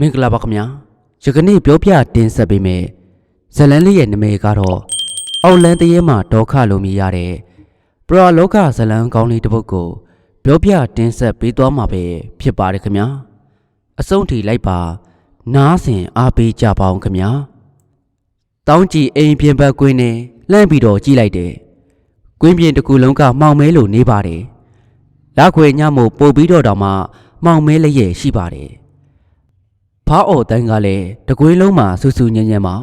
မင်္ဂလာပါခင်ဗျာယကနေ့ပြောပြတင်ဆက်ပေးမယ်ဇလန်းလေးရဲ့နာမည်ကတော့အောက်လန်းတရဲမှာဒေါခလိုမြည်ရတဲ့ပရာလောကဇလန်းကောင်းလေးတစ်ပုဒ်ကိုပြောပြတင်ဆက်ပေးသွားမှာပဲဖြစ်ပါတယ်ခင်ဗျာအဆုံးထိလိုက်ပါ နားဆင်အားပေးကြပါအောင်ခင်ဗျာတောင်းကြည့်အိမ်ပြင်ဘက်ကွင်းနဲ့လှမ်းပြီးတော့ကြည့်လိုက်တယ်ကွင်းပြင်တစ်ခုလုံးကမှောင်မဲလို့နေပါတယ်လက်ခွေညမို့ပို့ပြီးတော့တောင်မှမှောင်မဲလျက်ရှိပါတယ် ဖားအော်တန်းကလည်းတကွေးလုံးမှာဆူဆူညံ့ညံ့မှာ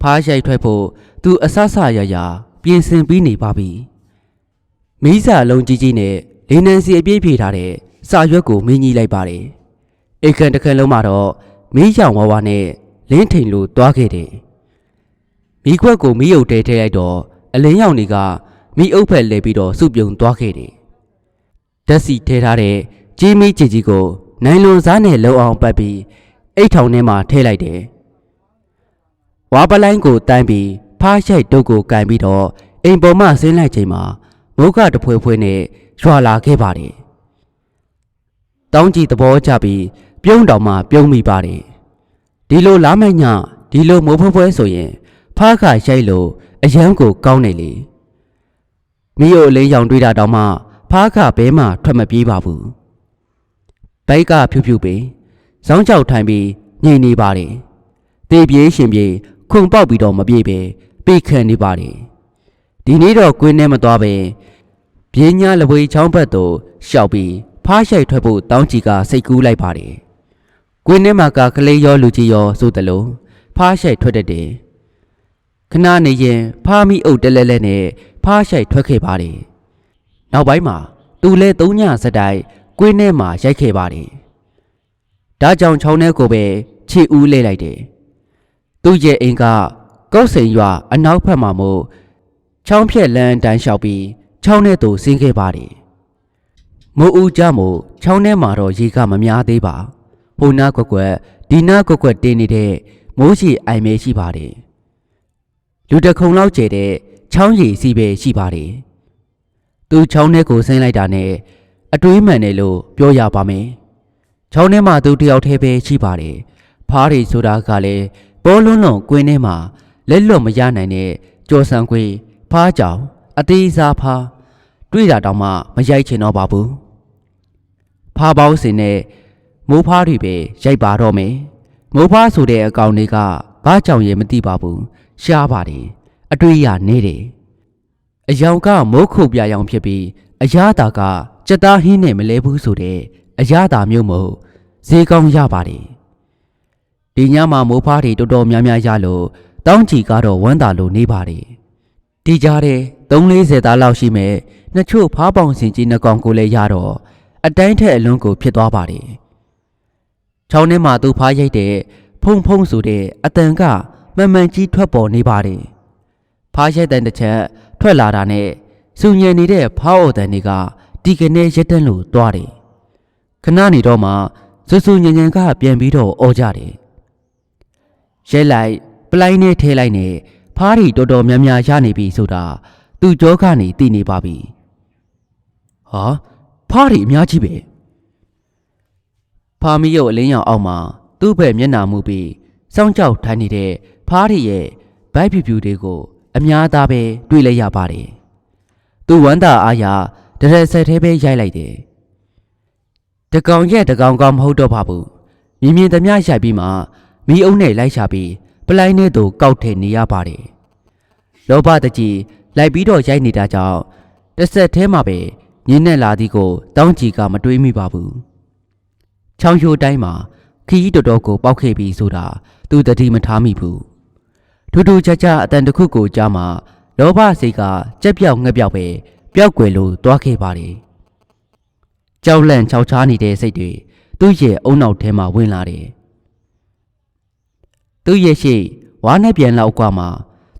ဖားရိုက်ထွက်ဖို့သူအဆဆရရပြင်ဆင်ပြီးနေပါပြီမိစာလုံးကြီးကြီးနဲ့လင်းနန်းစီအပြည့်ဖြေထားတဲ့စာရွက်ကိုမင်းကြီးလိုက်ပါတယ်အိတ်ခန့်တစ်ခန့်လုံးမှာတော့မီးရောင်ဝါးဝါနဲ့လင်းထိန်လိုသွားခဲ့တယ်မိခွက်ကိုမီးအုပ်တဲထဲလိုက်တော့အလင်းရောင်တွေကမီးအုပ်ဖက်လဲပြီးတော့စုပြုံသွားခဲ့တယ်ဓာတ်စီထဲထားတဲ့ကြီးမီးကြီးကြီးကိုနိုင်လွန်စားနဲ့လုံအောင်ပတ်ပြီး အိတ်ထောင်ထဲမှာထည့်လိုက်တယ်။ဝါပလိုင်းကိုတန်းပြီးဖားရိုက်တုပ်ကိုကန်ပြီးတော့အိမ်ပေါ်မှဆင်းလိုက်ချိန်မှာမုခတဖွဲဖွဲနဲ့ရွာလာခဲ့ပါတယ်။တောင်းကြည့်သဘောကျပြီးပြုံးတောင်မှပြုံးမိပါတယ်။ဒီလိုလာမိုက်ညဒီလိုမိုးဖွဲဖွဲဆိုရင် ဖားခါရိုက်လို့အရန်ကိုကောင်းနေလေ။မိယိုအလေးရောင်တွေးတာတောင်မှဖားခါဘဲမှထွက်မပြေးပါဘူး။ဘိုက်ကဖြူဖြူပင် ဇောင်းကြောက်ထိုင်ပြီးညင်နေပါတယ်။တေပြေးရှင်ပြေးခုန်ပေါက်ပြီးတော့မပြေးပဲပိခံနေပါတယ်။ဒီနေ့တော့ကွင်းထဲမသွားပဲပြင်းညာလပွေချောင်းဘက်သို့ရှောက်ပြီးဖားရှိုက်ထွက်ဖို့တောင်းကြည့်ကစိတ်ကူးလိုက်ပါတယ်။ကွင်းထဲမှာကကလေးရောလူကြီးရောဆိုသလိုဖားရှိုက်ထွက်တတ်တယ်။ခဏနေရင်ဖားမိအုပ်တလဲလဲနဲ့ဖားရှိုက်ထွက်ခဲ့ပါတယ်။နောက်ပိုင်းမှာသူလဲသုံးညစတိုင်ကွင်းထဲမှာရိုက်ခဲ့ပါတယ်။ ဒါကြောင့်ချောင်းထဲကိုပဲခြေဦးလဲလိုက်တယ်။သူ့ရဲ့အိမ်ကကောက်စိန်ရွာအနောက်ဘက်မှာမို့ချောင်းဖြက်လန်းတန်းလျှောက်ပြီးချောင်းထဲသို့ဆင်းခဲ့ပါတယ်။မိုးဦးကြမို့ချောင်းထဲမှာတော့ရေကမများသေးပါ။ဟိုနာကွက်ကွက်ဒီနာကွက်ကွက်တင်းနေတဲ့မိုးရှိအိုင်မဲရှိပါတယ်။လူတစ်ခုံလောက်ကျဲတဲ့ချောင်းရည်စီပဲရှိပါတယ်။သူချောင်းထဲကိုဆင်းလိုက်တာနဲ့အတွေးမှန်တယ်လို့ပြောရပါမယ်။ ချောင်းထဲမှာသူတယောက်တည်းပဲရှိပါတယ်။ဖားရီဆိုတာကလည်းပေါ်လွန်းလွန်ကွင်းထဲမှာလက်လွတ်မရနိုင်တဲ့ကြော်ဆန်ခွေဖားကြောင်အသေးစားဖားတွေ့တာတောင်မှမရိုက်ချင်တော့ပါဘူး။ဖားပေါင်းစင်နဲ့မိုးဖားတွေပဲရိုက်ပါတော့မယ်။မိုးဖားဆိုတဲ့အကောင်တွေကဘာကြောင်ရဲ့မသိပါဘူး။ရှားပါတယ်။အတွေ့ရနေတယ်။အယောင်ကမိုးခုတ်ပြရောင်ဖြစ်ပြီးအရာတာကစက်သားဟင်းနဲ့မလဲဘူးဆိုတဲ့ အရာတာမျိုးမဟုတ်ဈေးကောင်းရပါတယ်ဒီညမှာမိုးဖားတွေတော်တော်များများရလို့တောင်းချီကတော့ဝမ်းသာလို့နေပါတယ်ဒီကြားတဲ့340သားလောက်ရှိမဲ့နှစ်ချို့ဖားပေါင်စင်ကြီးနှစ်ကောင်ကိုလည်းရတော့အတိုင်းထက်အလွန်ကိုဖြစ်သွားပါတယ်ချောင်းထဲမှာသူဖားရိုက်တဲ့ဖုံဖုံဆိုတဲ့အတန်ကမှန်မှန်ကြီးထွက်ပေါ်နေပါတယ်ဖားရိုက်တဲ့တစ်ချက်ထွက်လာတာနဲ့စူညံနေတဲ့ဖားအော်တန်တွေကဒီကနေ့ရက်တန်းလို့တွားတယ် ခဏနေတော့မှစူစူညံညံကပြန်ပြီးတော့အော်ကြတယ်ရဲလိုက်ပလိုင်းနဲ့ထဲလိုက်နဲ့ဖားရီတော်တော်များများရနေပြီဆိုတာသူ့ကြောကနေသိနေပါပြီဟာဖားရီအများကြီးပဲဖာမီရုပ်အလင်းရောင်အောက်မှာသူ့ဘက်မျက်နှာမူပြီးစောင်းကြောက်ထိုင်နေတဲ့ဖားရီရဲ့ဘိုက်ဖြူဖြူတွေကိုအများသားပဲတွေ့လိုက်ရပါတယ်။သူဝမ်းသာအားရတရက်ဆက်သေးပဲရိုက်လိုက်တယ်။ တကောင်ရဲ့တကောင်ကောင်မဟုတ်တော့ပါဘူး။မြင်မြင်သမျှရိုက်ပြီးမှမီးအုံနဲ့လိုက်ချပြီးပလိုင်းနဲ့သူကောက်ထည့်နေရပါတယ်။လောဘတကြီးလိုက်ပြီးတော့ရိုက်နေတာကြောင့်တစ်ဆက်သေးမှပဲညင်းနဲ့လာသည်ကိုတောင်းကြည့်ကမတွေးမိပါဘူး။ချောင်းရိုးတိုင်းမှာခီးတော်တော်ကိုပောက်ခဲ့ပြီးဆိုတာသူတတိမထားမိဘူး။ထူးထူးခြားခြားအတန်တစ်ခုကိုကြားမှာလောဘစိတ်ကကြက်ပြောက်ငှက်ပြောက်ပဲပျောက်ကွယ်လို့တွားခဲ့ပါတယ်။ ကြောက်လန့်ချောက်ချားနေတဲ့စိတ်တွေသူ့ရဲ့အုံနောက်ထဲမှာဝင်လာတယ်။သူ့ရဲ့ရှိဝါနဲ့ပြန်လောက်ကွာမှာ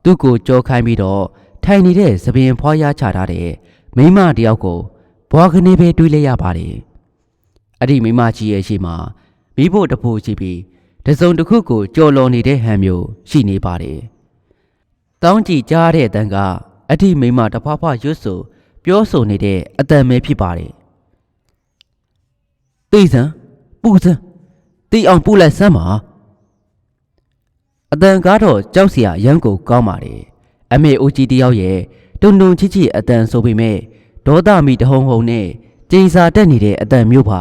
သူ့ကိုကြောခိုင်းပြီးတော့ထိုင်နေတဲ့သပင်ဖွားရချထားတဲ့မိန်းမတစ်ယောက်ကိုဘွားကနေပဲတွေးလိုက်ရပါတယ်။အဲ့ဒီမိန်းမကြီးရဲ့ရှိမှာမိဖို့တဖို့ရှိပြီးတစုံတစ်ခုကိုကြော်လွန်နေတဲ့ဟန်မျိုးရှိနေပါတယ်။တောင်းကြည့်ကြားတဲ့အတန်ကအထိမိမတဖွားဖွားရွတ်ဆိုပြောဆိုနေတဲ့အတန်ပဲဖြစ်ပါတယ်။ သိစံပူစံတီအောင်ပူလိုက်စမ်းပါအတန်ကားတော့ကြောက်စရာရမ်းကိုကောင်းပါလေအမေအိုကြီးတယောက်ရဲ့တုံတုံချစ်ချစ်အတန်ဆိုပေမဲ့ဒေါသမီတဟုံဟုံနဲ့ကျိန်စာတက်နေတဲ့အတန်မျိုးပါ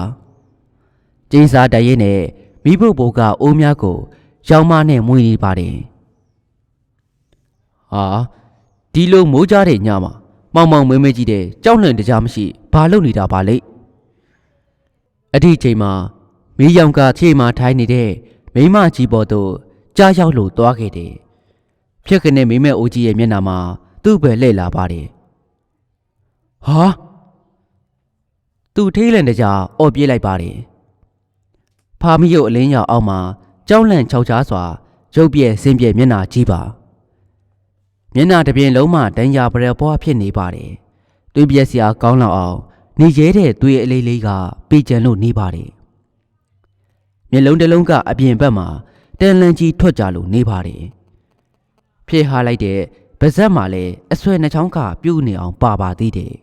ကျိန်စာတက်ရင်နဲ့မိဖို့ဘိုးကအိုးများကိုရောင်မနဲ့မွေးနေပါတယ်ဟာဒီလိုမိုးကြတဲ့ညမှာမောင်မောင်မဲမဲကြီးတဲ့ကြောက်လန့်တကြားမရှိဘာလုပ်နေတာပါလိမ့် အဲ့ဒီချိန်မှာမီးရောင်ကခြေမှထိုင်းနေတဲ့မိမကြီးပေါ်သို့ကြားရောက်လို့သွားခဲ့တယ်ဖြစ်ကနေမိမဲအိုကြီးရဲ့မျက်နှာမှာသူ့ပဲလှည့်လာပါတယ်ဟာသူထိတ်လန့်တကြားအော်ပြေးလိုက်ပါတယ်ဖာမီယုတ်အလင်းရောင်အောက်မှာကြောက်လန့်ခြောက်ချားစွာရုပ်ပြဲဆင်းပြဲမျက်နှာကြီးပါမျက်နှာတစ်ပြင်လုံးမှဒဏ်ရာပရပွားဖြစ်နေပါတယ်။တွေးပြက်စရာကောင်းလောက်အောင် နေရဲတဲ့သွေးအလေးလေးကပေကြံလို့နေပါတယ်။မျက်လုံးတစ်လုံးကအပြင်ဘက်မှာတန်လန်ကြီးထွက်ကြလို့နေပါတယ်။ဖြစ်ဟာလိုက်တဲ့ဗဇက်မှာလည်းအဆွဲနှချောင်းကပြုတ်နေအောင်ပါပါသေးတယ်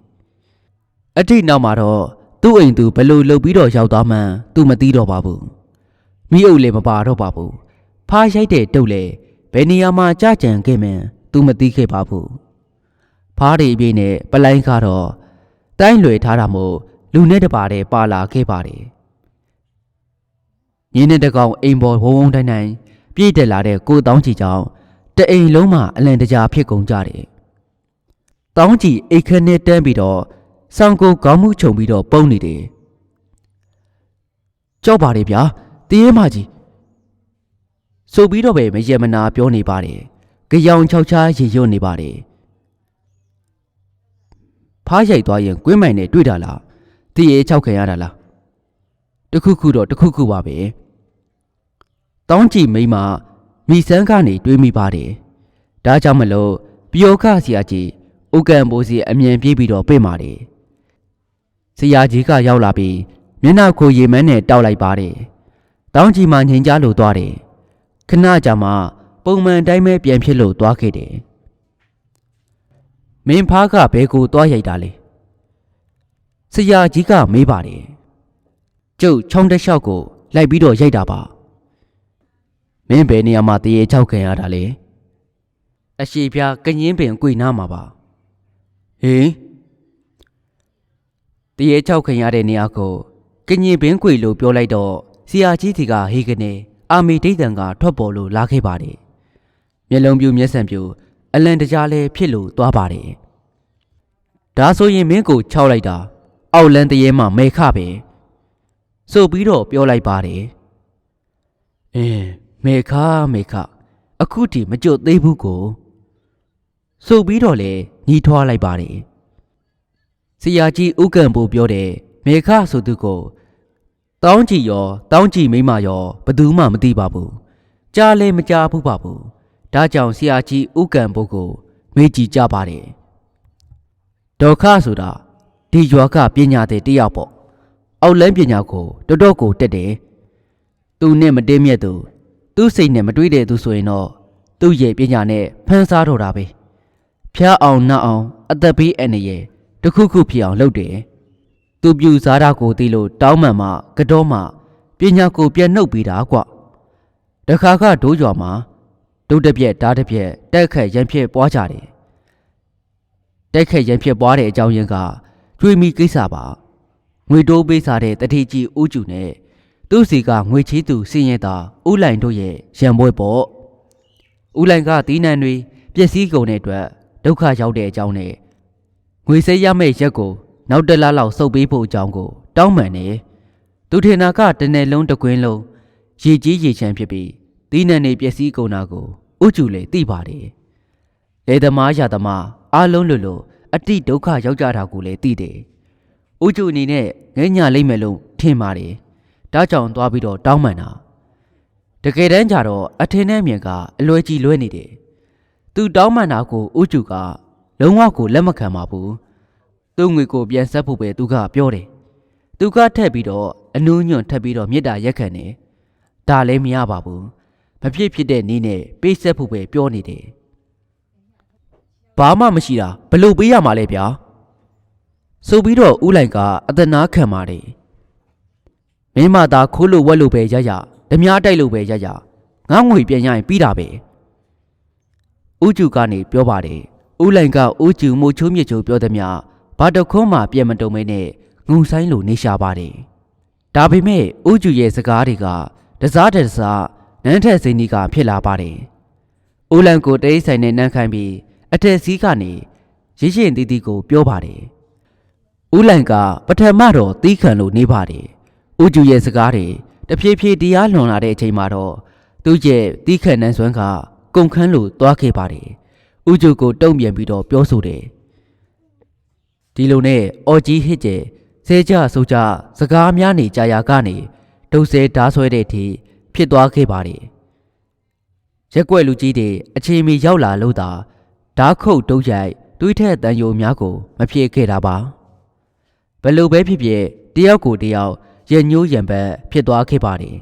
။အတိတ်နောက်မှာတော့သူ့အိမ်သူဘလို့လှုပ်ပြီးတော့ရောက်သွားမှန်းသူမသိတော့ပါဘူး။မိအုပ်လည်းမပါတော့ပါဘူး။ဖားရိုက်တဲ့တုတ်လည်းဘယ်နေရာမှာကြကြံခဲ့မှန်းသူမသိခဲ့ပါဘူး။ဖားရီအပြည့်နဲ့ပလိုင်းကတော့ တိုင်းလွယ်ထားတာမို့လူနဲ့တပါးတည်းပါလာခဲ့ပါတယ်။ရင်းနဲ့တကောင်အိမ်ပေါ်ဝုံဝုံတိုင်းတိုင်းပြည့်တက်လာတဲ့ကိုတောင်းချီကြောင့်တအိမ်လုံးမှာအလံတကြားဖြစ်ကုန်ကြတယ်။တောင်းချီအိတ်ခနဲ့တန်းပြီးတော့ဆောင်းကိုခေါင်းမှုခြုံပြီးတော့ပုံနေတယ်။ကြောက်ပါတယ်ဗျာတရေမကြီးဆိုပြီးတော့ပဲမရေမနာပြောနေပါတယ်။ကြောင်ချောက်ချားရေရွတ်နေပါတယ်။ ဖားရိုက်သွားရင်ကွင်းမိုင်နဲ့တွေ့တာလား။တရေချောက်ခံရတာလား။တခုခုတော့တခုခုပါပဲ။တောင်းကြည့်မိမမိစန်းကနေတွေးမိပါတယ်။ဒါကြောင့်မလို့ပျော်ခဆရာကြီးဥက္ကံဘိုးစီအမြန်ပြေးပြီးတော့ပြင်ပါတယ်။ဆရာကြီးကရောက်လာပြီးမျက်နှာကိုရေမန်းနဲ့တောက်လိုက်ပါတယ်။တောင်းကြည့်မှငြိမ်ကြလို့သွားတယ်။ခဏကြာမှပုံမှန်တိုင်းပဲပြန်ဖြစ်လို့သွားခဲ့တယ်။ မင်းဖားကဘဲကိုသွားရိုက်တာလေ။ဆရာကြီးကမေးပါတယ်။ကျုပ်ချောင်းတစ်လျှောက်ကိုလိုက်ပြီးတော့ရိုက်တာပါ။မင်းဘယ်နေရာမှာတရေချောက်ခံရတာလဲ။အရှိပြားကငင်းပင်ကွေနားမှာပါ။ဟင်တရေချောက်ခံရတဲ့နေရာကိုကငင်းပင်ကွေလို့ပြောလိုက်တော့ဆရာကြီးစီကဟေးကနေအာမီဒိတ်တန်ကထွက်ပေါ်လို့လာခဲ့ပါတယ်။မျက်လုံးပြူမျက်စံပြူ အလန်တကြားလဲဖြစ်လို့သွားပါတယ်။ဒါဆိုရင်မင်းကိုခြောက်လိုက်တာအောက်လန်းတရေမှမဲခပဲ။ဆိုပြီးတော့ပြောလိုက်ပါတယ်။အင်းမဲခမဲခအခုထိမကြွသေးဘူးကိုဆိုပြီးတော့လေညီးထွားလိုက်ပါတယ်။ဆရာကြီးဥက္ကံပူပြောတယ်မေခဆိုသူကိုတောင်းကြည့်ရောတောင်းကြည့်မိမရောဘယ်သူမှမသိပါဘူးကြားလဲမကြားဘူးပါဘူး ဒါကြောင့်ဆရာကြီးဥက္ကံဘုတ်ကို မေးကြည့်ကြပါတယ်ဒေါခဆိုတာဒီရွာကပညာတဲ့တယောက်ပေါ့အောက်လန်းပညာကိုတော်တော်ကိုတက်တယ်သူနဲ့မတင်းမြတ်သူသူ့စိတ်နဲ့မတွေးတဲ့သူဆိုရင်တော့သူ့ရဲ့ပညာနဲ့ဖန်ဆားတော့တာပဲဖျားအောင်နှောက်အောင်အသက်ဘေးအန္တရာယ်တစ်ခုခုဖြစ်အောင်လုပ်တယ်သူပြူစားတာကိုသိလို့တောင်းမှန်မှကတော့မှပညာကိုပြန်နှုတ်ပေးတာကွတခါကဒိုးကြွာမှာ ဒုတစ်ပြက်ဓာတ်တစ်ပြက်တက်ခက်ရန်ဖြစ်ပွားကြတယ်တက်ခက်ရန်ဖြစ်ပွားတဲ့အကြောင်းရင်းကကျွေးမိကိစ္စပါငွေတိုးပေးစားတဲ့တတိကြီးဦးကျူနဲ့သူ့စီကငွေချေးသူစင်ရတာဦးလိုင်တို့ရဲ့ရံပွဲပေါ့ဦးလိုင်ကတီးနှံတွေပျက်စီးကုန်တဲ့အတွက်ဒုက္ခရောက်တဲ့အကြောင်းနဲ့ငွေစေးရမယ့်ရက်ကိုနောက်တစ်လလောက်စုပ်ပေးဖို့အကြောင်းကို တောင်းပန်နေသူထင်တာကတနေ့လုံးတစ်ကွင်းလုံးရေကြီးရေချမ်းဖြစ်ပြီး တီးနှံနေပျက်စီးကုန်တာကိုဥကျူလေသိပါတယ်လေသမားရသမားအားလုံးလို့လို့အတိဒုက္ခရောက်ကြတာကိုလည်းသိတယ်ဥကျူအနေနဲ့ငဲညာလိမ့်မယ်လို့ထင်ပါတယ်ဒါကြောင့်သွားပြီးတော့တောင်းပန်တာတကယ်တမ်းကျတော့အထင်နဲ့မြင်ကအလွယ်ကြီးလွဲနေတယ်သူတောင်းပန်တာကိုဥကျူကလုံးဝကိုလက်မခံပါဘူးသူ့ငွေကိုပြန်ဆက်ဖို့ပဲသူကပြောတယ်။သူကထက်ပြီးတော့အနူးညွန့်ထက်ပြီးတော့မြစ်တာရက်ခံတယ်။ဒါလည်းမရပါဘူး။ မဖြစ်ဖြစ်တဲ့နည်းနဲ့ပေးဆက်ဖို့ပဲပြောနေတယ်။ဘာမှမရှိတာဘလို့ပေးရမှာလဲဗျာ။ဆိုပြီးတော့ဦးလိုင်ကအသနာခံပါတယ်။မင်းမသာခိုးလို့ဝက်လို့ပဲရရဓမြတိုက်လို့ပဲရရငါငွေပြန်ရရင်ပြီးတာပဲဦးကျူကနေပြောပါတယ်ဦးလိုင်ကဦးကျူမို့ချိုးမြစ်ချိုးပြောသည်မြဘာတခွန်းမှပြန်မတုံမဲနဲ့ငုံဆိုင်လိုနေရှာပါတယ်ဒါပေမဲ့ဦးကျူရဲ့စကားတွေကတစားတစား နန်းထက်စိန်ကြီးကဖြစ်လာပါတယ်ဦးလန်ကိုတိတ်ဆိုင်နဲ့နန်းခိုင်းပြီးအထက်စီးကနေရည်ရင်တီးတီးကိုပြောပါတယ်ဦးလန်ကပထမတော့တီးခံလို့နေပါတယ်ဦးကျူရဲ့စကားတွေတဖြည်းဖြည်းတရားလွန်လာတဲ့အချိန်မှာတော့သူ့ရဲ့တီးခန့်နှန်းစွမ်းကကုန်ခန်းလို့သွားခဲ့ပါတယ်။ဦးကျူကိုတုံ့ပြန်ပြီးတော့ပြောဆိုတယ်။ဒီလိုနဲ့အော်ကြီးဟစ်ကျဲဆဲကြဆိုကြစကားများနေကြရာကနေဒုတ်ဆဲဓားဆွဲတဲ့အထိ ဖြစ်သွားခဲ့ပါတယ်။ရက်ွက်လူကြီးတွေအချိန်မီရောက်လာလို့သာဓားခုတ်တုံးရိုက်တွေးထက်တန်ယုံများကိုမဖြစ်ခဲ့တာပါ။ဘယ်လိုပဲဖြစ်ဖြစ်တယောက်ကိုတယောက်ရညိုးရံပတ်ဖြစ်သွားခဲ့ပါတယ်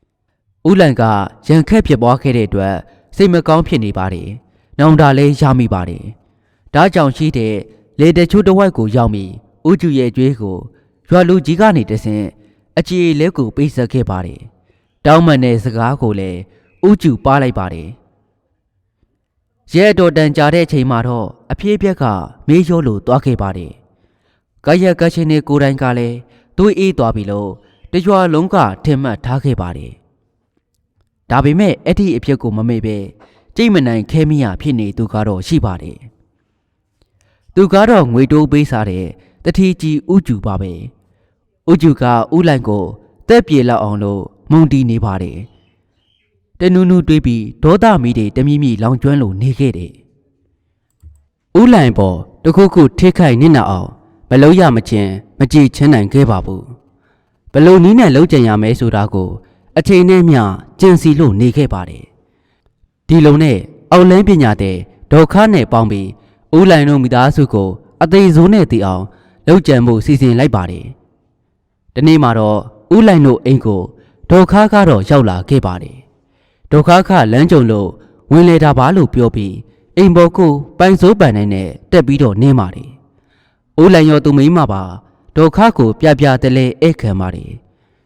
။ဦးလန်ကရန်ခက်ဖြစ်ပွားခဲ့တဲ့အတွက်စိတ်မကောင်းဖြစ်နေပါတယ်။နောင်တလည်းရမိပါတယ်။ဒါကြောင့်ရှိတဲ့လေတချို့တစ်ဝိုက်ကိုရောက်ပြီးဦးကျူရဲ့ကျွေးကိုရွာလူကြီးကနေတဆင့်အကြည်လဲကိုပေးဆက်ခဲ့ပါတယ်။ တောင်းမှန်တဲ့စကားကိုလည်းဦးကျူပါလိုက်ပါတယ်။ရဲတော်တန်ကြာတဲ့ချိန်မှာတော့အပြေးပြက်ကမေးရိုးလိုသွားခဲ့ပါတယ်။ကာယကရှင်နေကိုယ်တိုင်ကလည်းသွေးအေးသွားပြီလို့တရွာလုံးကထင်မှတ်ထားခဲ့ပါတယ်။ဒါပေမဲ့အဲ့ဒီအဖြစ်ကိုမမေ့ပဲကြိတ်မနိုင်ခဲမရဖြစ်နေသူကတော့ရှိပါတယ်။သူကတော့ငွေတိုးပေးစားတဲ့တတိကြီးဥကျူပါပဲ။ဥကျူကဥလိုက်ကိုတက်ပြေလောက်အောင်လို့ မုံတီးနေပါတယ်။တနူးနူးတွေးပြီးဒေါသမီးတွေတမိမိလောင်ကျွမ်းလို့နေခဲ့တယ်။ဥလိုက်ပေါ်တခုခုထိခိုက်နစ်နာအောင်မလုံးရမချင်းမကြည်ချင်းနိုင်ခဲ့ပါဘူးဘလို့နီးနဲ့လုံးကြံရမယ်ဆိုတာကို အချိန်နဲ့မျှကြံစီလို့နေခဲ့ပါတယ်ဒီလုံနဲ့အောက်လန်းပညာတဲ့ဒေါခနဲ့ပေါင်းပြီးဦးလိုင်တို့မိသားစုကို အသေးစိုးနဲ့တည်အောင်လုံးကြံမှုစီစဉ်လိုက်ပါတယ်ဒီနေ့မှာတော့ဦးလိုင်တို့အိမ်ကို ဒေါခကတော့ရောက်လာခဲ့ပါတယ်ဒေါခခလမ်းကြုံလို့ဝင်လေတာပါလို့ပြောပြီးအိမ်ပေါ်ကိုပိုင်စိုးပန်နိုင်နဲ့တက်ပြီးတော့နင်းပါတယ်။အိုးလန်ရောသူမိမပါဒုက္ခကိုပြပြတလဲဧခံပါတယ်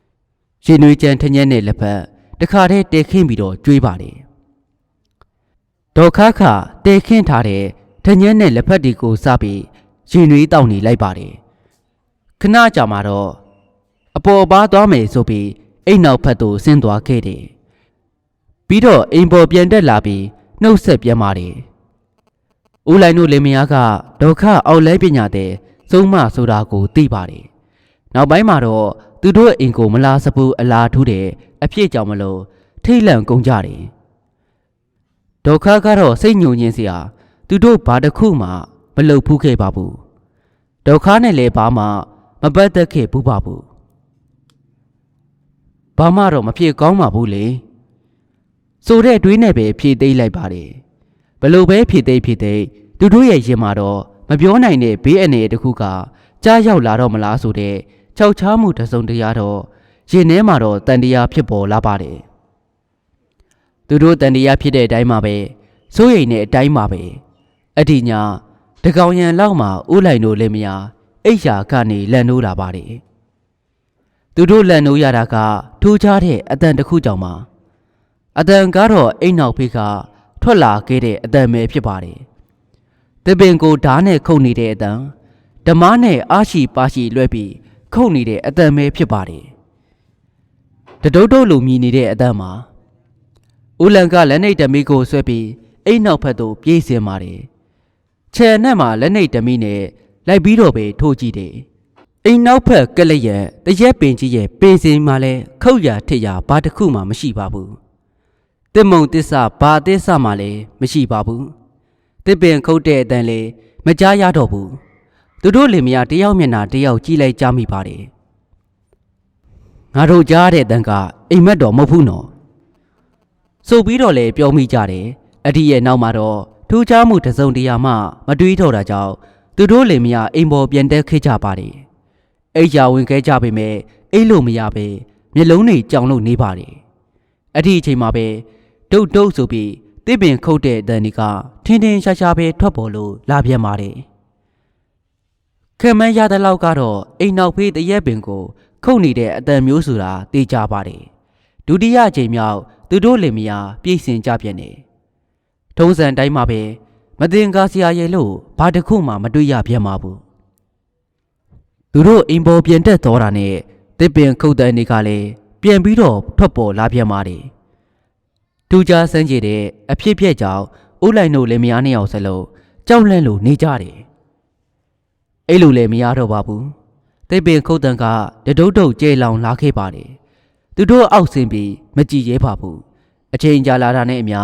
။ရှင်နွေကြံထညက်နဲ့လက်ဖက်တခါတည်းတဲခင်းပြီးတော့ကျွေးပါတယ်။ဒုက္ခခတဲခင်းထားတဲ့ထညက်နဲ့လက်ဖက်တွေကိုစပြီးရှင်နွေတောက်နေလိုက်ပါတယ်။ခဏကြာမှတော့အပေါ်ပါသွားမယ်ဆိုပြီး အိမ်နောက်ဖက်သို့ဆင်းသွားခဲ့တယ်။ပြီးတော့အိမ်ပေါ်ပြန်တက်လာပြီးနှုတ်ဆက်ပြန်ပါတယ်။ဦးလိုင်တို့လင်မယားကဒုက္ခအောက်လဲပညာတဲ့သုံးမဆိုတာကိုသိပါတယ်။နောက်ပိုင်းမှာတော့သူတို့အိမ်ကိုမလားစပူအလားထူးတဲ့အဖြစ်ကြောင့်မလို့ထိတ်လန့်ကုန်ကြတယ်။ဒုက္ခကတော့စိတ်ညှို့ညင်းစရာသူတို့ဘာတစ်ခုမှမလုပ်ဖူးခဲ့ပါဘူး။ဒုက္ခနဲ့လည်းဘာမှမပတ်သက်ခဲ့ဘူးပါဘူး။ ဘာမှတော့မဖြစ်ကောင်းပါဘူးလေ။ဆိုတဲ့တွေးနဲ့ပဲဖြည့်သိမ်းလိုက်ပါတယ်။ဘလို့ပဲဖြည့်သိမ်းဖြည့်သိမ်းသူတို့ရဲ့ရင်မှာတော့မပြောနိုင်တဲ့ဘေးအနေတစ်ခုကကြားရောက်လာတော့မလားဆိုတဲ့ခြောက်ချားမှုတစုံတရာတော့ရင်ထဲမှာတော့တန်တရားဖြစ်ပေါ်လာပါတယ်သူတို့တန်တရားဖြစ်တဲ့အတိုင်းမှာပဲစိုးရိမ်တဲ့အတိုင်းမှာပဲအဒီညာတကောင်ရန်လောက်မှာဥလိုက်တို့လည်းမယားအိတ်ရှာကနေလန်နိုးလာပါတယ် သူတို့လန်နိုးရတာကထူးခြားတဲ့အတန်တစ်ခုကြောင့်ပါအတန်ကတော့အိမ်နောက်ဖေးကထွက်လာခဲ့တဲ့အတန်ပဲဖြစ်ပါတယ်တပင်ကိုဓားနဲ့ခုတ်နေတဲ့အတန်ဓမားနဲ့အားရှိပါရှိလွှဲပြီးခုတ်နေတဲ့အတန်ပဲဖြစ်ပါတယ်တဒုတ်တုတ်လိုမြည်နေတဲ့အတန်မှာဦးလန်ကလက်နှိပ်တမီကိုဆွဲပြီးအိမ်နောက်ဖက်သို့ပြေးစင်ပါတယ်ခြေနဲ့မှလက်နှိပ်တမီနဲ့လိုက်ပြီးတော့ပဲထိုးကြည့်တယ် အိမ်နောက်ဖက်ကလျက်တရက်ပင်ကြီးရဲ့ပေစင်မှလည်းခုတ်ရထစ်ရဘာတစ်ခုမှမရှိပါဘူးတစ်မုံတစ္ဆဘာတစ္ဆမှလည်းမရှိပါဘူးတစ်ပင်ခုတ်တဲ့အတန်လေမကြားရတော့ဘူးသူတို့လင်မယားတယောက်မျက်နှာတယောက်ကြည့်လိုက်ကြမိပါတယ်ငါတို့ကြားတဲ့အတန်ကအိမ်မက်တော်မဟုတ်ဘူးနော်ဆိုပြီးတော့လေပြောမိကြတယ်အဒီရဲ့နောက်မှာတော့ထူးခြားမှုတစ်စုံတရာမှမတွေးထော်တာကြောင့်သူတို့လင်မယားအိမ်ပေါ်ပြန်တက်ခဲ့ကြပါတယ် အိတ်ကြဝင်ခဲ့ကြပေမဲ့အိတ်လို့မရပဲမျက်လုံးတွေကြောင်လို့နေပါတယ်အဲ့ဒီအချိန်မှာပဲတုတ်တုတ်ဆိုပြီးတစ်ပင်ခုတ်တဲ့အတန်ဒီကထင်းထင်းရှားရှားပဲထွက်ပေါ်လို့လာပြန်ပါတယ်ခင်မန်းရတဲ့လောက်ကတော့အိမ်နောက်ဖေးတရက်ပင်ကို ခုတ်နေတဲ့အတန်မျိုးဆိုတာသိကြပါတယ်ဒုတိယအကြိမ်မြောက်သူတို့လင်မယားပြည်စင်ကြပြန်နေထုံးစံတိုင်းမှာပဲမတင်ကားစရာရဲ့လို့ဘာတစ်ခုမှမတွေ့ရပြန်ပါဘူး သူတို့အိမ်ပေါ်ပြန်တက်သွားတာနဲ့တစ်ပင်ခုတ်တန်တွေကလည်းပြန်ပြီးတော့ထွက်ပေါ်လာပြန်ပါတယ်ထူးခြားစမ်းကြည့်တဲ့အဖြစ်ပြက်ကြောင့်ဦးလိုက်တို့လင်မယားနှစ်ယောက်စလုံးကြောက်လန့်လို့နေကြတယ်အဲ့လိုလည်းမရတော့ပါဘူးတစ်ပင်ခုတ်တန်ကတဒုတ်ဒုတ်ကျေလောင်လာခဲ့ပါတယ်သူတို့အောက်ဆင်းပြီးမကြည်ရဲပါဘူးအချိန်ကြာလာတာနဲ့အမျှ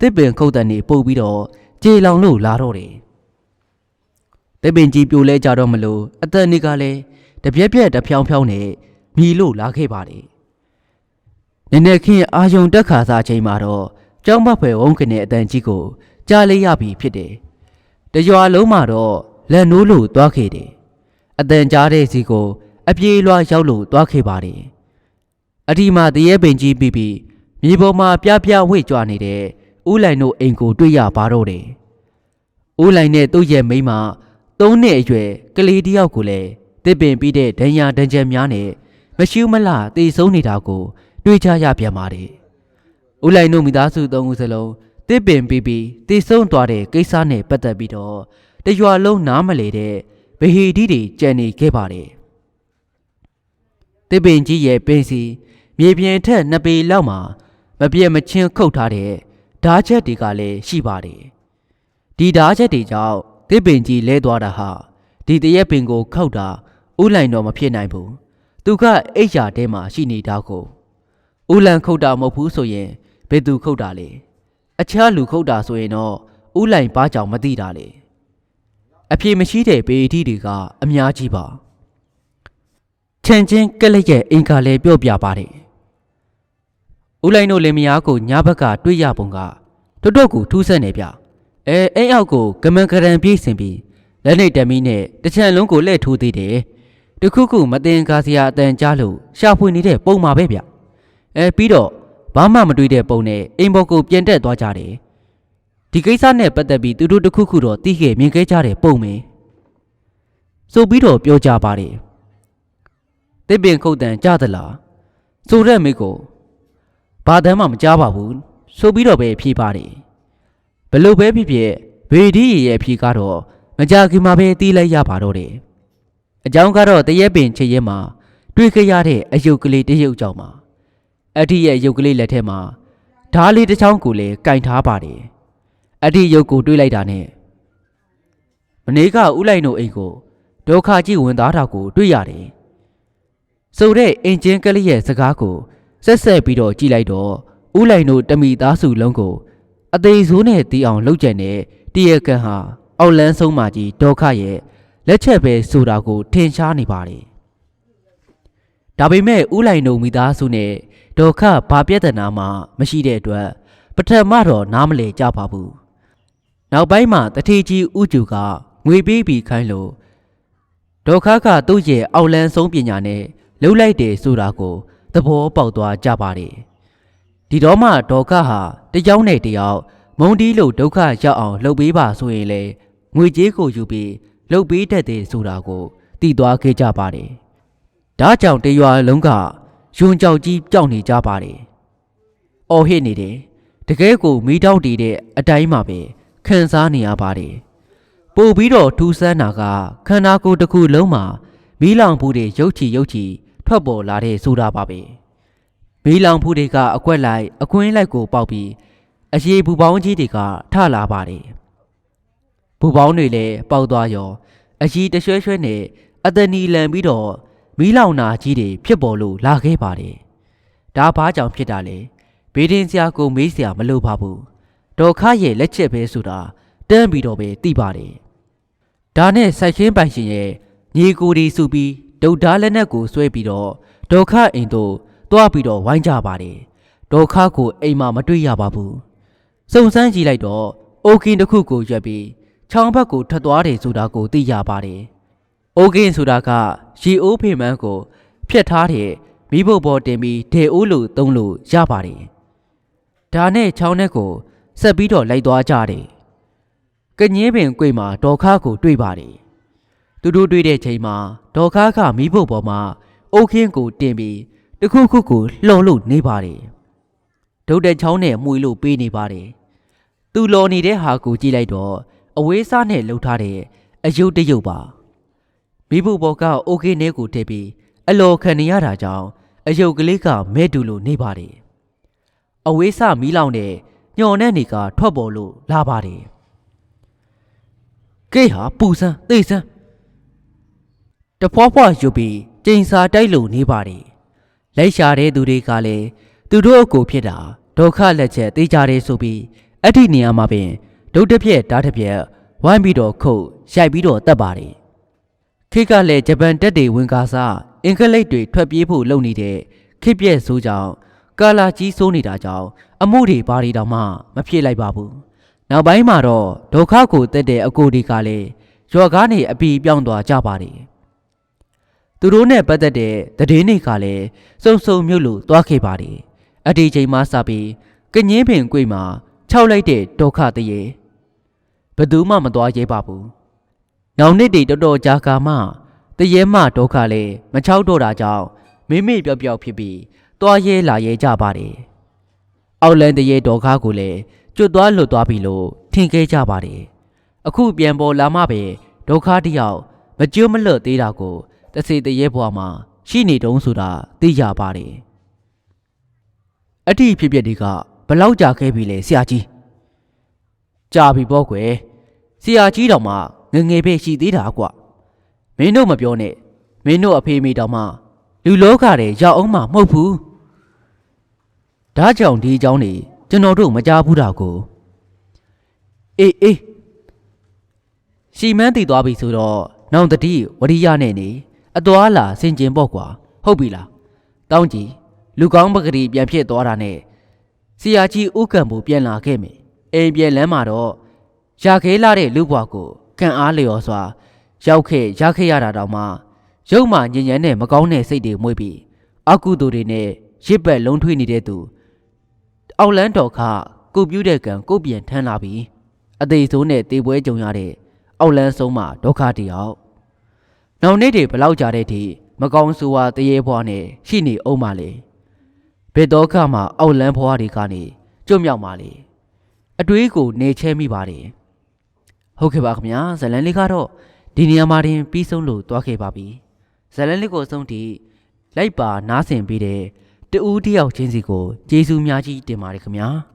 တစ်ပင်ခုတ်တန်နေပုတ်ပြီးတော့ကျေလောင်လို့လာတော့တယ် တစ်ပင်ကြီးပြိုလဲကြတော့မလို့အသက်နေကလည်းတပြက်ပြက်တဖြောင်းဖြောင်းနဲ့မြည်လို့လာခဲ့ပါတယ်နည်းနည်းခင်းအာယုံတက်ခါစားချိန်မှာတော့ကျောင်းမဖွယ်ဝုန်းကနေအတန်ကြီးကိုကြားလေးရပြီဖြစ်တယ်တရွာလုံးမှာတော့လက်နိုးလို့သွားခဲ့တယ်အတန်ကြားတဲ့စီကို အပြေးလွှားရောက်လို့သွားခဲ့ပါတယ်အဒီမှာတရေပင်ကြီးပြီးပြီးမြေပေါ်မှာပြပြဝှေ့ကြွနေတဲ့ဦးလိုင်တို့အိမ်ကိုတွေ့ရပါတော့တယ်ဦးလိုင်နဲ့သူ့ရဲ့မိန်းမ သုံးနှစ်အရွယ်ကလေးတယောက်ကိုလည်းတစ်ပင်ပြီးတဲ့ဒဏ်ရာဒဏ်ချက်များနဲ့မရှူးမလှတေဆုံးနေတာကို တွေ့ကြရပြန်ပါတယ်။ဦးလိုင်တို့မိသားစုသုံးဦးစလုံးတစ်ပင်ပြီးပြီးတေဆုံးသွားတဲ့ကိစ္စနဲ့ပတ်သက်ပြီးတော့တရွာလုံးနားမလေတဲ့ဗဟီဒီတွေကြံနေခဲ့ပါတယ်။တစ်ပင်ကြီးရဲ့ပင်စီမြေပြင်ထက်နှစ်ပေလောက်မှာမပြည့်မချင်းခုတ်ထားတဲ့ဓာချက်တွေကလည်းရှိပါတယ်။ဒီဓာချက်တွေကြောင့် တစ်ပင်ကြီးလဲသွားတာဟာဒီတရက်ပင်ကိုခောက်တာဥလိုင်တော့မဖြစ်နိုင်ဘူးသူကအိတ်ရာထဲမှာရှိနေတာကိုဥလန်ခုတ်တာမဟုတ်ဘူးဆိုရင်ဘယ်သူခုတ်တာလဲအခြားလူခုတ်တာဆိုရင်တော့ဥလိုင်ဘာကြောင့်မသိတာလဲအပြေမရှိတဲ့ပေတီတွေကအများကြီးပါချန်ချင်းကက်လက်ရဲ့အင်ကာလည်းပြော့ပြပါတယ်ဥလိုင်တို့လင်မယားကိုညာဘက်ကတွေးရပုံကတွတ်တွတ်ကိုထူးဆန်းနေဗျ အဲအိမ်အောက်ကိုကမန်ကရန်ပြေးစင်ပြီးလက်နေတမီနဲ့တချံလုံးကိုလှည့်ထိုးသေးတယ်တခုခုမတင်ကားစရာအတန်ကြားလို့ရှာဖွေနေတဲ့ပုံမှာပဲဗျအဲပြီးတော့ဘာမှမတွေးတဲ့ပုံနဲ့အိမ်ဘော်ကိုပြန်တက်သွားကြတယ်ဒီကိစ္စနဲ့ပတ်သက်ပြီးသူတို့တခုခုတော့တီးခဲ့မြင်ခဲ့ကြတဲ့ပုံပဲဆိုပြီးတော့ပြောကြပါတယ်တစ်ပင်ခုတ်တန်ကြားသလားဆိုရက်မိကိုဘာတမ်းမှမကြားပါဘူးဆိုပြီးတော့ပဲဖြေပါတယ် ဘလို့ပဲဖြစ်ဖြစ်ဗေဒီရဲ့အဖြေကတော့မကြခင်မှာပဲတီးလိုက်ရပါတော့တယ်။အကြောင်းကတော့တရက်ပင်ချေရဲမှာတွေ့ကြရတဲ့အယုတ်ကလေးတရုပ်ကြောင့်ပါ။အထီရဲ့ရုပ်ကလေးလက်ထဲမှာဓားလေးတစ်ချောင်းကိုလည်းကင်ထားပါတယ်။အထီရုပ်ကိုတွေးလိုက်တာနဲ့မနေ့ကဥလိုက်နိုအိမ်ကိုဒုက္ခကြီးဝင်သားတာကိုတွေ့ရတယ်။ဆိုတဲ့အင်ဂျင်ကလေးရဲ့စကားကိုဆက်ဆက်ပြီးတော့ကြည့်လိုက်တော့ဥလိုက်နိုတမိသားစုလုံးကို အသေးဆိုးနဲ့တီးအောင်လှုပ်ကြံတဲ့တရကန်ဟာအောက်လန်းဆုံးမကြီးဒေါခရဲ့လက်ချက်ပဲဆိုတာကိုထင်ရှားနေပါတယ်။ဒါပေမဲ့ဥလိုက်နှုံမိသားစုနဲ့ဒေါခဘာပြဿနာမှမရှိတဲ့အတွက်ပထမတော့နားမလည်ကြပါဘူး။နောက်ပိုင်းမှာတထေကြီးဥကျူကငွေပေးပြီးခိုင်းလို့ဒေါခကသူ့ရဲ့အောက်လန်းဆုံးပညာနဲ့လှုပ်လိုက်တယ်ဆိုတာကိုသဘောပေါက်သွားကြပါတယ်။ ဒီတော့မှဒေါခဟာတယောက်နဲ့တယောက်မုံတီးလို့ဒုက္ခရောက်အောင်လှုပ်ပေးပါဆိုရင်လေငွေကြေးကိုယူပြီးလှုပ်ပေးတတ်တယ်ဆိုတာကိုသိသွားခဲ့ကြပါတယ်။ဒါကြောင့်တရွာလုံးကယွန်ကြောက်ကြီးကြောက်နေကြပါတယ်။အော်ဟစ်နေတယ်။တကယ်ကိုမိတောက်တည်တဲ့အတိုင်းမှာပဲခံစားနေရပါတယ်။ပို့ပြီးတော့ထူးဆန်းတာကခန္ဓာကိုယ်တစ်ခုလုံးမှာမီးလောင်ဘူးတွေရုပ်ချီရုပ်ချီထွက်ပေါ်လာတဲ့ဆိုတာပါပဲ။ မီးလောင်ဘူးတွေကအကွက်လိုက်အကွင်းလိုက်ကိုပေါက်ပြီးအရေးဘူပေါင်းကြီးတွေကထလာပါတယ်။ဘူပေါင်းတွေလည်းပေါက်သွားရောအကြီးတရွှဲရွှဲနဲ့အတနီလန်ပြီးတော့မီးလောင်နာကြီးတွေဖြစ်ပေါ်လို့လာခဲ့ပါတယ်။ဒါဘာကြောင့်ဖြစ်တာလဲ။ဘေးဒင်းစရာကိုမေးစရာမလိုပါဘူး။ဒေါ်ခရဲ့လက်ချက်ပဲဆိုတာတန်းပြီးတော့ပဲသိပါတယ်။ဒါနဲ့စိုက်ခင်းပိုင်ရှင်ရဲ့ညီကိုဒီစုပြီးဒုတ်ဓာလက်နက်ကိုဆွဲပြီးတော့ဒေါ်ခအိမ်တို့ တွားပြီးတော့ဝိုင်းကြပါတယ်။ဒေါ်ခကိုအိမ်မှာမတွေ့ရပါဘူး။စုံစမ်းကြည့်လိုက်တော့အိုကင်တစ်ခုကိုရွက်ပြီးချောင်းဘက်ကိုထွက်သွားတယ်ဆိုတာကိုသိရပါတယ်။အိုကင်းဆိုတာကရီအိုးဖေမန်းကိုဖျက်ထားတဲ့မိဖို့ပေါ်တင်ပြီးဒေအိုးလိုသုံးလို့ရပါတယ်။ဒါနဲ့ချောင်းထဲကိုဆက်ပြီးတော့လိုက်သွားကြတယ်။ကညင်းပင်ကွေမှာဒေါ်ခါကိုတွေ့ပါတယ်။သူတို့တွေ့တဲ့ချိန်မှာဒေါ်ခါကမိဖို့ပေါ်မှာအိုကင်းကိုတင်ပြီး တစ်ခုခုကိုလှော်လို့နေပါတယ်ဒုတ်တဲ့ချောင်းနဲ့မှုလို့ပေးနေပါတယ်သူလော်နေတဲ့ဟာကိုကြည့်လိုက်တော့အဝေးစားနဲ့လှုပ်ထားတဲ့အယုတ်တယုတ်ပါမိဖို့ဘောကအိုကေနဲကိုထည့်ပြီးအလော်ခံနေရတာကြောင့်အယုတ်ကလေးကမဲတူလို့နေပါတယ်အဝေးစားမီးလောင်တဲ့ညော်နဲ့နေကထွက်ပေါ်လို့လာပါတယ်ကဲဟာပူစမ်းသိစမ်းတဖွာဖွာယူပြီးကျိန်စာတိုက်လို့နေပါတယ် လိုက်ရှာတဲ့သူတွေကလည်းသူတို့အကိုဖြစ်တာဒုက္ခလက်ချက်သိကြတယ်ဆိုပြီးအဲ့ဒီနေရာမှာပင်ဒုတ်တစ်ပြက်ဓာတ်တစ်ပြက်ဝိုင်းပြီးတော့ခုတ်ရိုက်ပြီးတော့တက်ပါတယ်ခေတ်ကလည်းဂျပန်တက်တွေဝင်ကားစားအင်္ဂလိပ်တွေထွက်ပြေးဖို့လုပ်နေတဲ့ခေတ်ပြက်ဆိုးကြောင့်ကာလာကြီးဆိုးနေတာကြောင့်အမှုတွေဘာတွေတောင်မှမဖြစ်လိုက်ပါဘူးနောက်ပိုင်းမှာတော့ဒုက္ခကိုတက်တဲ့အကိုတွေကလည်းရွာကားနေအပီပြောင်းသွားကြပါတယ် သူတို့နဲ့ပတ်သက်တဲ့သတင်းတွေကလည်းစုံစုံမြို့လို့တွားခဲ့ပါတယ်။အဒီချိန်မှစပြီးကငင်းပင်ကွေမှာခြောက်လိုက်တဲ့ဒုက္ခတရေဘယ်သူမှမတွားရဲပါဘူး။နောင်နှစ်တွေတော်တော်ကြာကာမှတရေမှဒုက္ခလည်းမချောက်တော့တာကြောင့်မိမိပြောက်ပြောက်ဖြစ်ပြီးတွားရဲလာရဲကြပါတယ်။အောက်လန်တရေဒုက္ခကိုလည်းကျွတ်သွားလွတ်သွားပြီလို့ထင်ခဲ့ကြပါတယ်။အခုပြန်ပေါ်လာမှပဲဒုက္ခတယောက်မကျွတ်မလွတ်သေးတာကို တစေတရေဘွားမှာရှိနေတုံးဆိုတာသိကြပါတယ်အတိဖြစ်ဖြစ်တွေကဘလောက်ကြာခဲ့ပြီလဲဆရာကြီးကြာပြီပေါ့ကွယ်ဆရာကြီးတော်မှငယ်ငယ်ပဲရှိသေးတာကွမင်းတို့မပြောနဲ့မင်းတို့အဖေမိတော်မှလူလောကတဲ့ရောက်အောင်မှမဟုတ်ဘူးဒါကြောင့်ဒီအကြောင်းနေကျွန်တော်တို့မကြားဘူးတာကိုအေးအေးရှီမန်းတည်သွားပြီဆိုတော့နောင်တတိဝရိယနဲ့နေ အသွားလာဆင်ကျင်ပေါ့ကွာဟုတ်ပြီလားတောင်းကြည့်လူကောင်းပဂရီပြန်ဖြစ်သွားတာနဲ့ဆရာကြီးဥက္ကံဘူပြန်လာခဲ့မယ်အိမ်ပြန်လမ်းမှာတော့ရခဲလာတဲ့လူဘွားကိုခံအားလျော်စွာ ရောက်ခဲ့ရခဲ့ရတာတောင်မှရုပ်မှညဉ့်ညံနဲ့မကောင်းတဲ့စိတ်တွေမွေးပြီးအကုသိုလ်တွေနဲ့ရစ်ပတ်လုံးထွေးနေတဲ့သူအောက်လန်းတော်ခကိုပြူးတဲ့ကံကိုပြန်ထမ်းလာပြီးအသေးဆိုးနဲ့တေပွဲကြုံရတဲ့အောက်လန်းဆုံးမှာဒုက္ခတယောက်။ နောက်နေ့တွေဘလောက်ကြာတဲ့အထိမကောင်းဆိုးဝါတရေဘွားနဲ့ရှိနေအောင်ပါလေ။ဘယ်တော့ခမှအောက်လန်းဘွားတွေကနေကျွတ်မြောက်ပါလေ။အတွေးကိုနေချဲမိပါတယ်။ဟုတ်ကဲ့ပါခင်ဗျာဇလန်လေးကတော့ဒီနေရာမှာတင်ပြီးဆုံးလို့တွားခဲ့ပါပြီ။ဇလန်လေးကိုအဆုံးထိလိုက်ပါနားဆင်ပြီးတဲ့တူးတယောက်ချင်းစီကိုကျေးဇူးများကြီးတင်ပါတယ်ခင်ဗျာ။